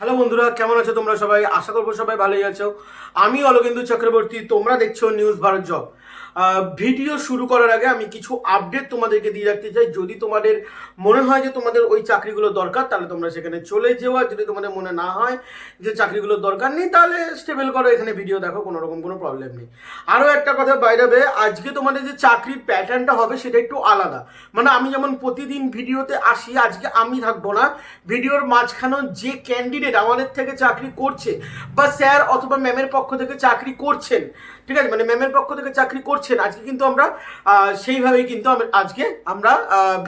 Hello বন্ধুরা, কেমন আছো তোমরা সবাই? আশা করব সবাই ভালোই আছো। আমি অলকেন্দু চক্রবর্তী, তোমরা দেখছ নিউজ ভারত জব। ভিডিও শুরু করার আগে আমি কিছু আপডেট তোমাদেরকে দিয়ে রাখতে চাই। যদি তোমাদের মনে হয় যে তোমাদের ওই চাকরিগুলো দরকার, তাহলে তোমরা সেখানে চলে যেও। আর যদি তোমাদের মনে না হয় যে চাকরিগুলো দরকার নেই, তাহলে স্টেবল করো, এখানে ভিডিও দেখো, কোনো রকম কোনো প্রবলেম নেই। আরও একটা কথা বাইরে আজকে তোমাদের যে চাকরির প্যাটার্নটা হবে, সেটা একটু আলাদা। মানে আমি যেমন প্রতিদিন ভিডিওতে আসি, আজকে আমি থাকব না। ভিডিওর মাঝখানে যে ক্যান্ডিডেট আমাদের থেকে চাকরি করছে, বা স্যার অথবা ম্যামের পক্ষ থেকে চাকরি করছেন, ঠিক আছে? মানে ম্যামের পক্ষ থেকে চাকরি করছেন, আজকে কিন্তু আমরা সেইভাবেই কিন্তু আজকে আমরা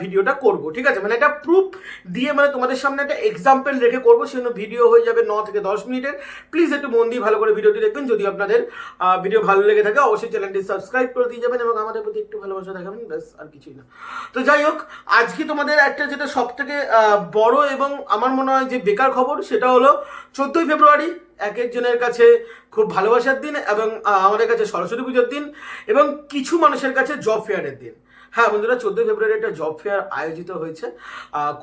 ভিডিওটা করব, ঠিক আছে? মানে এটা প্রুফ দিয়ে মানে তোমাদের সামনে একটা এক্সাম্পল রেখে করব, সেজন্য ভিডিও হয়ে যাবে ন থেকে দশ মিনিটের। প্লিজ একটু মন দিয়ে ভালো করে ভিডিওটি দেখবেন, যদি আপনাদের ভিডিও ভালো লেগে থাকে, অবশ্যই চ্যানেলটি সাবস্ক্রাইব করে দিয়ে যাবেন এবং আমাদের প্রতি একটু ভালোবাসা দেখাবেন, ব্যাস, আর কিছুই না। তো যাই হোক, আজকে তোমাদের একটা যেটা সব থেকে বড় এবং আমার মনে হয় যে বেকার খবর, সেটা হলো চোদ্দোই ফেব্রুয়ারি এক একজনের কাছে খুব ভালোবাসার দিন এবং আমাদের কাছে সরস্বতী পুজোর দিন এবং কিছু মানুষের কাছে জব ফেয়ারের দিন। হ্যাঁ বন্ধুরা, চোদ্দোই ফেব্রুয়ারি একটা জব ফেয়ার আয়োজিত হয়েছে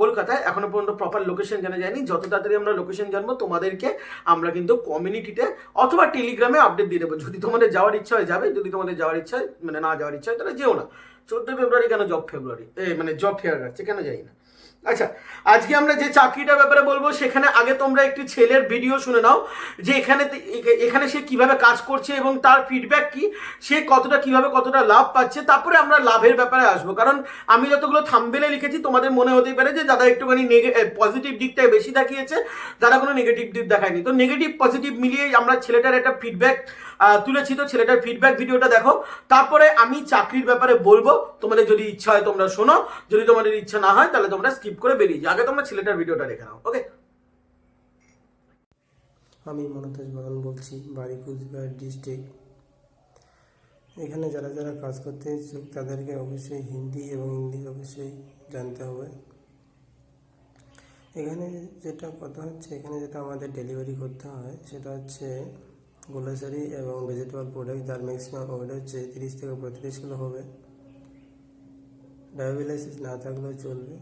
কলকাতায়। এখনও পর্যন্ত প্রপার লোকেশন জানা যায়নি। যত তাড়াতাড়ি আমরা লোকেশন জানব, তোমাদেরকে আমরা কিন্তু কমিউনিটিতে অথবা টেলিগ্রামে আপডেট দিয়ে দেবো। যদি তোমাদের যাওয়ার ইচ্ছা হয়, যাবে। যদি তোমাদের যাওয়ার ইচ্ছা হয় মানে না যাওয়ার ইচ্ছা হয়, তাহলে যেও না। চোদ্দোই ফেব্রুয়ারি কেন জব ফেব্রুয়ারি এ মানে জব ফেয়ার রাখছে কেন জানি না? আচ্ছা আজকে আমরা যে চাকরিটার ব্যাপারে বলব, সেখানে আগে তোমরা একটি ছেলের ভিডিও শুনে নাও, যে এখানে এখানে সে কীভাবে কাজ করছে এবং তার ফিডব্যাক কি, সে কতটা, কীভাবে কতটা লাভ পাচ্ছে, তারপরে আমরা লাভের ব্যাপারে আসব। কারণ আমি যতগুলো থাম্বেলে লিখেছি, তোমাদের মনে হতেই পারে যে দাদা একটুখানি পজিটিভ দিকটাই বেশি দেখিয়েছে, দাদা কোনো নেগেটিভ দিক দেখায়নি। তো নেগেটিভ পজিটিভ মিলিয়ে আমরা ছেলেটার একটা ফিডব্যাক তুলেছি তো ছেলেটার ফিডব্যাক ভিডিওটা দেখো। তারপরে আমি চাকরির ব্যাপারে বলব। তোমাদের যদি ইচ্ছা হয় তোমরা শোনো। যদি তোমাদের ইচ্ছা না হয়, তাহলে তোমরা স্কিপ করে বেরিয়ে যাও। আগে তোমরা ছেলেটার ভিডিওটা দেখে নাও ওকে আমি মনতাজ বাগান বলছি, বাড়ি কুচবিহার ডিস্ট্রিক্ট এখানে যারা যারা কাজ করতে ইচ্ছুক, তাদেরকে অবশ্যই হিন্দি এবং ইংলিশ অবশ্যই জানতে হবে। এখানে যেটা কথা হচ্ছে, এখানে যেটা আমাদের ডেলিভারি করতে হয়, সেটা হচ্ছে গ্রোসারি এবং ভেজিটেবল প্রোডাক্ট যার ম্যাক্সিমাম ওয়েট হচ্ছে তিরিশ থেকে পঁয়ত্রিশ কিলো হবে। ড্রাইভিং না থাকলেও চলবে।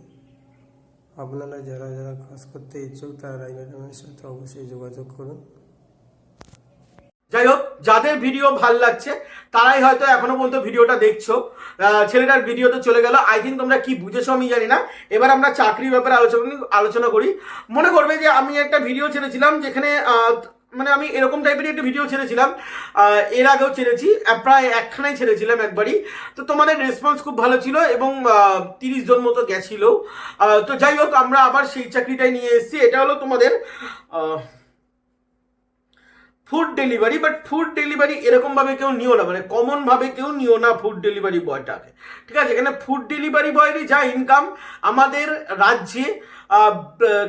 আপনারা যারা যারা কাজ করতে ইচ্ছুক তারা রাইভার সাথে অবশ্যই যোগাযোগ করুন। যাই হোক যাদের ভিডিও ভালো লাগছে, তারাই হয়তো এখনও পর্যন্ত ভিডিওটা দেখছ। ছেলেটার ভিডিওতে চলে গেল। আই থিঙ্ক তোমরা কি বুঝেছ আমি জানি না। এবার আমরা চাকরির ব্যাপারে আলোচনা আলোচনা করি। মনে করবে যে আমি একটা ভিডিও ছেড়েছিলাম যেখানে মানে আমি এরকম টাইপের একটা ভিডিও ছেড়েছিলাম এর আগেও ছেড়েছি প্রায় একখানাই ছেড়েছিলাম একবারই। তো তোমাদের রেসপন্স খুব ভালো ছিল এবং তিরিশ জন মতো গেছিল। তো যাই হোক, আমরা আবার সেই চাকরিটাই নিয়ে এসেছি। এটা হলো তোমাদের food delivery but food delivery এরকমভাবে কেউ নিও না। মানে কমনভাবে কেউ নিও না ফুড ডেলিভারি বয়টাকে ঠিক আছে? এখানে ফুড ডেলিভারি বয়েরই যা ইনকাম আমাদের রাজ্যে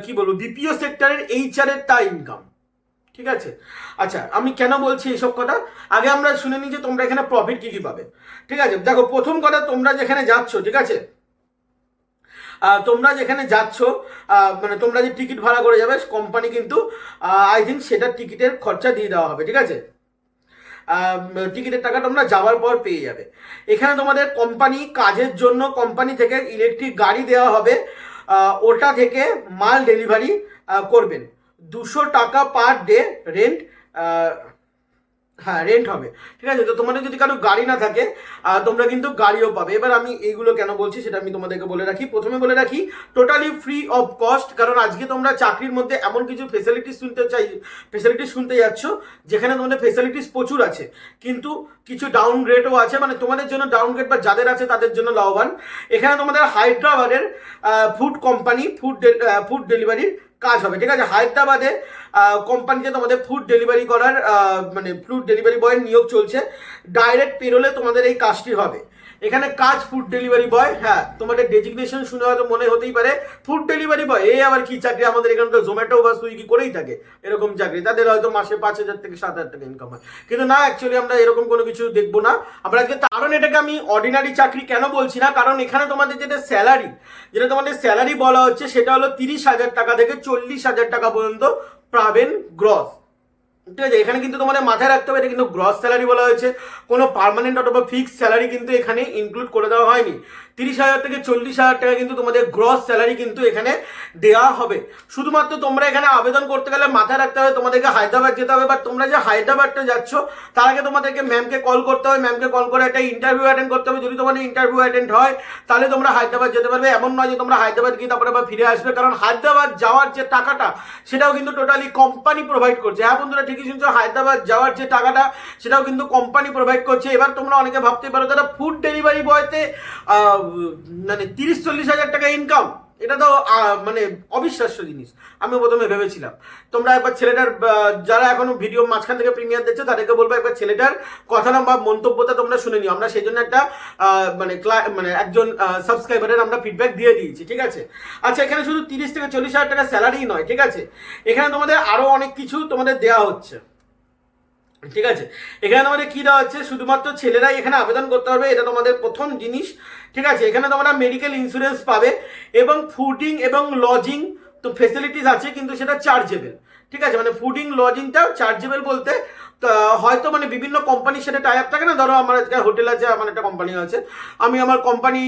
কি বলব বিপিও সেক্টরের এইচআর এর তা ইনকাম ঠিক আছে? আচ্ছা আমি কেন বলছি এইসব কথা? আগে আমরা শুনে নিই যে তোমরা এখানে প্রফিট কি কি পাবে। ঠিক আছে? দেখো, প্রথম কথা, তোমরা যেখানে যাচ্ছ, ঠিক আছে? তোমরা যেখানে যাচ্ছ মানে তোমরা যে টিকিট ভাড়া করে যাবে কোম্পানি কিন্তু আই থিঙ্ক সেটার টিকিটের খরচা দিয়ে দেওয়া হবে, ঠিক আছে? টিকিটের টাকা তোমরা যাওয়ার পর পেয়ে যাবে। এখানে তোমাদের কোম্পানি কাজের জন্য কোম্পানি থেকে ইলেকট্রিক গাড়ি দেওয়া হবে ওটা থেকে মাল ডেলিভারি করবেন। দুশো টাকা পার ডে রেন্ট হ্যাঁ রেন্ট হবে। ঠিক আছে? তো তোমাদের যদি কারও গাড়ি না থাকে তোমরা কিন্তু গাড়িও পাবে। এবার আমি এইগুলো কেন বলছি সেটা আমি তোমাদেরকে বলে রাখি। প্রথমে বলে রাখি টোটালি ফ্রি অফ কস্ট কারণ আজকে তোমরা চাকরির মধ্যে এমন কিছু ফেসিলিটিস শুনতে চাই ফেসিলিটিস শুনতে যাচ্ছ, যেখানে তোমাদের ফেসিলিটিস প্রচুর আছে। কিন্তু কিছু ডাউন গ্রেডও আছে মানে তোমাদের জন্য ডাউন গ্রেড বা যাদের আছে তাদের জন্য লাভবান। এখানে তোমাদের হায়দ্রাবাদের ফুড কোম্পানি ফুড ফুড ডেলিভারির কাজ হবে, ঠিক আছে? হায়দ্রাবাদে কোম্পানিতে তোমাদের ফুড ডেলিভারি করার মানে ফুড ডেলিভারি বয়ের নিয়োগ চলছে। ডাইরেক্ট পেরোলে তোমাদের এই কাজটি হবে। এখানে কাজ ফুড ডেলিভারি বয় হ্যাঁ তোমাদের ডেজিগনেশন শুনে হয়তো মনে হতেই পারে ফুড ডেলিভারি বয় এই আবার কি চাকরি? আমাদের এখানে তো জোম্যাটো বা সুইগি করেই থাকে, এরকম চাকরি। তাদের হয়তো মাসে পাঁচ হাজার থেকে সাত হাজার টাকা ইনকাম হয়। কিন্তু না অ্যাকচুয়ালি আমরা এরকম কোনো কিছু দেখব না। আমরা আজকে কারণ এটাকে আমি অর্ডিনারি চাকরি কেন বলছি না? কারণ এখানে তোমাদের যেটা স্যালারি যেটা তোমাদের স্যালারি বলা হচ্ছে, সেটা হলো তিরিশ হাজার টাকা থেকে চল্লিশ হাজার টাকা পর্যন্ত পাবেন গ্রস ঠিক আছে, এখানে কিন্তু তোমাদের মাথায় রাখতে হবে, এটা কিন্তু গ্রস স্যালারি বলা হয়েছে। কোনো পারমানেন্ট অথবা ফিক্সড স্যালারি কিন্তু এখানে ইনক্লুড করে দেওয়া হয়নি। তিরিশ হাজার থেকে চল্লিশ হাজার টাকা কিন্তু তোমাদের গ্রস স্যালারি কিন্তু এখানে দেওয়া হবে। শুধুমাত্র তোমরা এখানে আবেদন করতে গেলে মাথায় রাখতে হবে, তোমাদেরকে হায়দ্রাবাদ যেতে হবে। বা তোমরা যে হায়দ্রাবাদটা যাচ্ছ, তার আগে তোমাদেরকে ম্যামকে কল করতে হবে। ম্যামকে কল করে একটা ইন্টারভিউ অ্যাটেন্ড করতে হবে। যদি তোমাদের ইন্টারভিউ অ্যাটেন্ড হয়, তাহলে তোমরা হায়দ্রাবাদ যেতে পারবে। এমন নয় যে তোমরা হায়দ্রাবাদ গিয়ে তারপরে আবার ফিরে আসবে। কারণ হায়দ্রাবাদ যাওয়ার যে টাকাটা, সেটাও কিন্তু টোটালি কোম্পানি প্রোভাইড করছে। হ্যাঁ বন্ধুরা, ঠিকই শুনছো, হায়দ্রাবাদ যাওয়ার যে টাকাটা, সেটাও কিন্তু কোম্পানি প্রোভাইড করছে। এবার তোমরা অনেকে ভাবতে পারো, তারা ফুড ডেলিভারি বয়তে মানে তিরিশ, চল্লিশ হাজার টাকা ইনকাম এটা তো মানে অবিশ্বাস্য জিনিস। আমি প্রথমে ভেবেছিলাম। তোমরা একবার ছেলেটার যারা এখনও ভিডিও মাঝখান থেকে প্রিমিয়ার দেখছ, তাদেরকে বলব একবার ছেলেটার কথা না, বা, মন্তব্যটা তোমরা শুনে নিও। আমরা সেই জন্য একটা মানে মানে একজন সাবস্ক্রাইবারের আমরা ফিডব্যাক দিয়ে দিয়েছি, ঠিক আছে? আচ্ছা এখানে শুধু তিরিশ থেকে চল্লিশ হাজার টাকা স্যালারি নয়, ঠিক আছে? এখানে তোমাদের আরও অনেক কিছু তোমাদের দেওয়া হচ্ছে। ঠিক আছে? এখানে তোমাদের কি দেওয়া হচ্ছে শুধুমাত্র ছেলেরাই এখানে আবেদন করতে পারবে, এটা তোমাদের প্রথম জিনিস, ঠিক আছে? এখানে তোমরা মেডিকেল ইন্স্যুরেন্স পাবে এবং ফুডিং এবং লজিং তো ফেসিলিটিস আছে, কিন্তু সেটা চার্জেবেল ঠিক আছে? মানে ফুডিং লজিংটাও চার্জেবেল বলতে হয়তো মানে বিভিন্ন কোম্পানির সাথে টাই আপ থাকে না? ধরো আমার আজকে হোটেল আছে, আমার একটা কোম্পানি আছে। আমি আমার কোম্পানি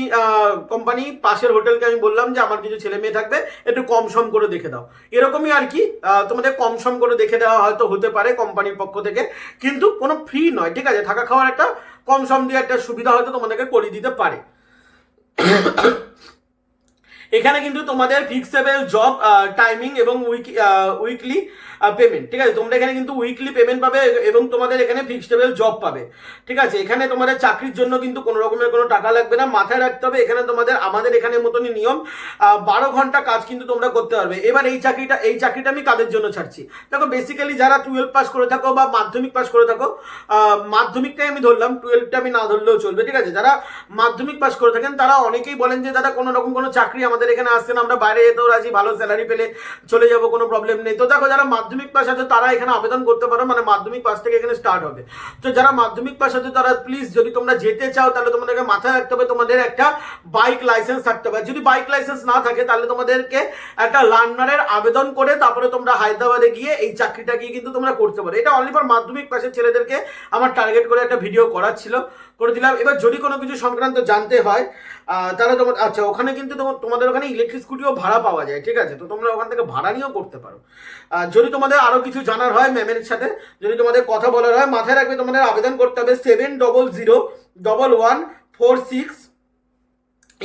কোম্পানি পাশের হোটেলকে আমি বললাম যে আমার কিছু ছেলে মেয়ে থাকবে, একটু কম সম করে দেখে দাও। এরকমই আর কি তোমাদের কম সম করে দেখে দেওয়া হয়তো হতে পারে কোম্পানির পক্ষ থেকে, কিন্তু কোনো ফ্রি নয়, ঠিক আছে? থাকা খাওয়ার একটা কম সম দিয়ে একটা সুবিধা হয়তো তোমাদেরকে করে দিতে পারে। এখানে কিন্তু তোমাদের ফিক্সেবল জব টাইমিং এবং উইক উইকলি পেমেন্ট ঠিক আছে? তোমরা এখানে কিন্তু উইকলি পেমেন্ট পাবে এবং তোমাদের এখানে ফিক্সেবল জব পাবে, ঠিক আছে? এখানে তোমাদের চাকরির জন্য কিন্তু কোনো রকমের কোনো টাকা লাগবে না, মাথায় রাখতে হবে। এখানে তোমাদের, আমাদের এখানে মতনই নিয়ম বারো ঘণ্টা কাজ কিন্তু তোমরা করতে পারবে। এবার এই চাকরিটা এই চাকরিটা আমি কাদের জন্য ছাড়ছি? দেখো বেসিক্যালি যারা টুয়েলভ পাস করে থাকো বা মাধ্যমিক পাস করে থাকো মাধ্যমিকটাই আমি ধরলাম টুয়েলভটা আমি না ধরলেও চলবে, ঠিক আছে? যারা মাধ্যমিক পাস করে থাকেন, তারা অনেকেই বলেন যে, দাদা, কোনো রকম কোনো চাকরি আমাদের এখানে আসছে না আমরা বাইরে যেতেও রাজি, ভালো স্যালারি পেলে চলে যাব, কোনো প্রবলেম নেই। তো দেখো, যারা মাধ্যমিক পাস আছে, তারা এখানে আবেদন করতে পারো মানে মাধ্যমিক পাস থেকে এখানে স্টার্ট হবে। তো যারা মাধ্যমিক পাস আছে, তারা প্লিজ যদি তোমরা যেতে চাও, তাহলে তোমাদেরকে মাথায় রাখতে হবে, তোমাদের একটা বাইক লাইসেন্স থাকতে হবে। যদি বাইক লাইসেন্স না থাকে, তাহলে তোমাদেরকে একটা লার্নারের আবেদন করে তারপরে তোমরা হায়দ্রাবাদে গিয়ে এই চাকরিটা গিয়ে কিন্তু তোমরা করতে পারো। এটা অনলি ফর মাধ্যমিক পাশের ছেলেদেরকে আমার টার্গেট করে একটা ভিডিও করার ছিল করে দিলাম। এবার যদি কোনো কিছু সংক্রান্ত জানতে হয় তাহলে তোমার আচ্ছা ওখানে কিন্তু তোমার- ওখানে ইলেকট্রিক স্কুটিও ভাড়া পাওয়া যায়, ঠিক আছে? তো তোমরা ওখান থেকে ভাড়া নিয়েও করতে পারো। আর যদি তোমাদের আরও কিছু জানার হয় ম্যামের সাথে, যদি তোমাদের কথা বলার হয়, মাথায় রাখবে তোমাদের আবেদন করতে হবে seven double zero double one four six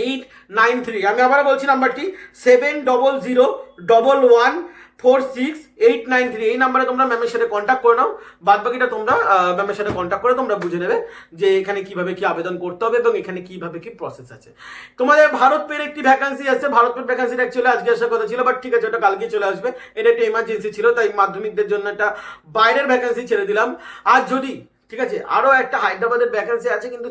eight nine three আমি আবার বলছি নাম্বারটি seven double zero double one four six eight nine three এই নাম্বারে তোমরা ম্যামের সাথে কন্ট্যাক্ট করে নাও। বাদ বাকিটা তোমরা ম্যামের সাথে কন্ট্যাক্ট করে তোমরা বুঝে নেবে যে এখানে কীভাবে কি আবেদন করতে হবে এবং এখানে কীভাবে কি প্রসেস আছে। তোমাদের ভারত পের একটি ভ্যাকান্সি আছে। ভারত পের ভ্যাকান্সিটা অ্যাকচুয়ালি আজকে আসার কথা ছিল বাট ঠিক আছে, ওটা কালকে চলে আসবে। এটা একটা এমার্জেন্সি ছিল, তাই মাধ্যমিকদের জন্য একটা বাইরের ভ্যাকান্সি ছেড়ে দিলাম। আর যদি ঠিক আছে? আরও একটা হায়দ্রাবাদের ভ্যাকান্সি আছে, কিন্তু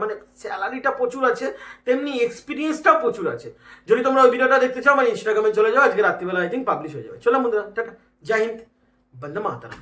মানে স্যালারিটা প্রচুর আছে, তেমনি এক্সপিরিয়েন্সটাও প্রচুর আছে। যদি তোমরা ওই ভিডিওটা দেখতে চাও আমার ইনস্টাগ্রামে চলে যাও, আজকে রাত্রিবেলা আই থিঙ্ক পাবলিশ হয়ে যাবে। চলো বন্ধুরা, টাটা। জয় হিন্দ। বন্দে মাতারাম।